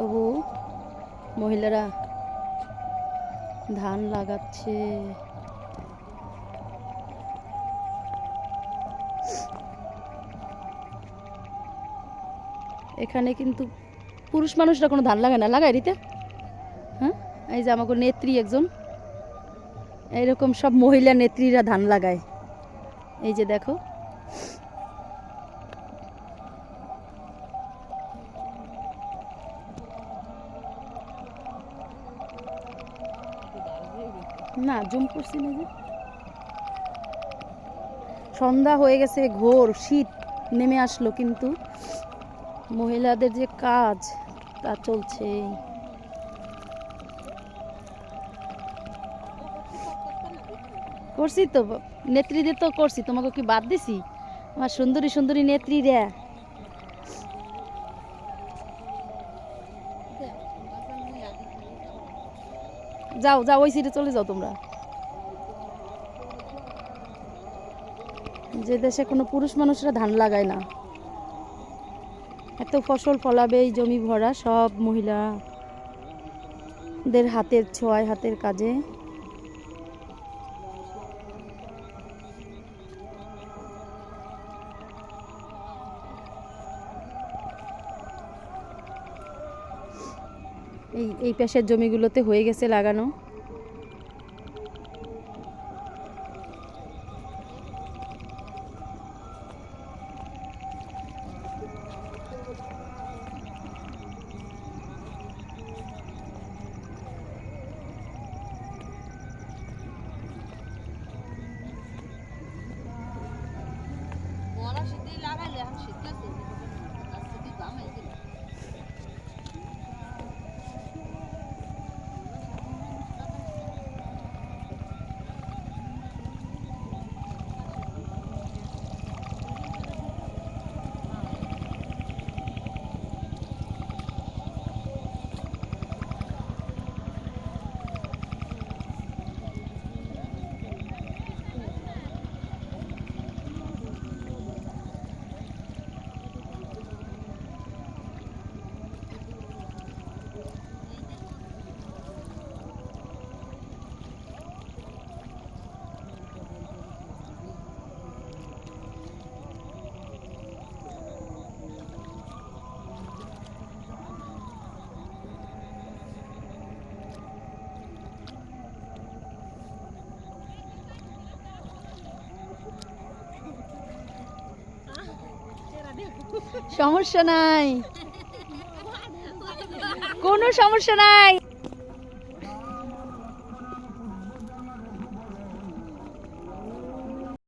তবু মহিলারা ধান লাগাচ্ছে। এখানে কিন্তু পুরুষ মানুষরা কোনো ধান লাগায় না। লাগায় রিতে হ্যাঁ? এই যে আমাকে নেত্রী একজন। এইরকম সব মহিলা নেত্রীরা ধান লাগায়। এই যে দেখো। না, জুম করছি না যে। সন্ধ্যা হয়ে গেছে, ঘোর, শীত নেমে আসলো কিন্তু। মহিলাদের যে কাজ, তা চলছে। করছি তো নেত্রীদের তো করছি, তোমাকে কি বাদ দিছি? আমার সুন্দরী সুন্দরী নেত্রী রে। যাও যাও, ওই সিটে চলে যাও তোমরা। যে দেশে কোনো পুরুষ মানুষরা ধান লাগায় না। এত ফসল ফলাবে, এই জমি ভরা, সব মহিলাদের হাতের ছোঁয়ায়, হাতের কাজে। এই এই পাশের জমিগুলোতে হয়ে গেছে লাগানো। সমস্যা নাই। কোনো সমস্যা নাই।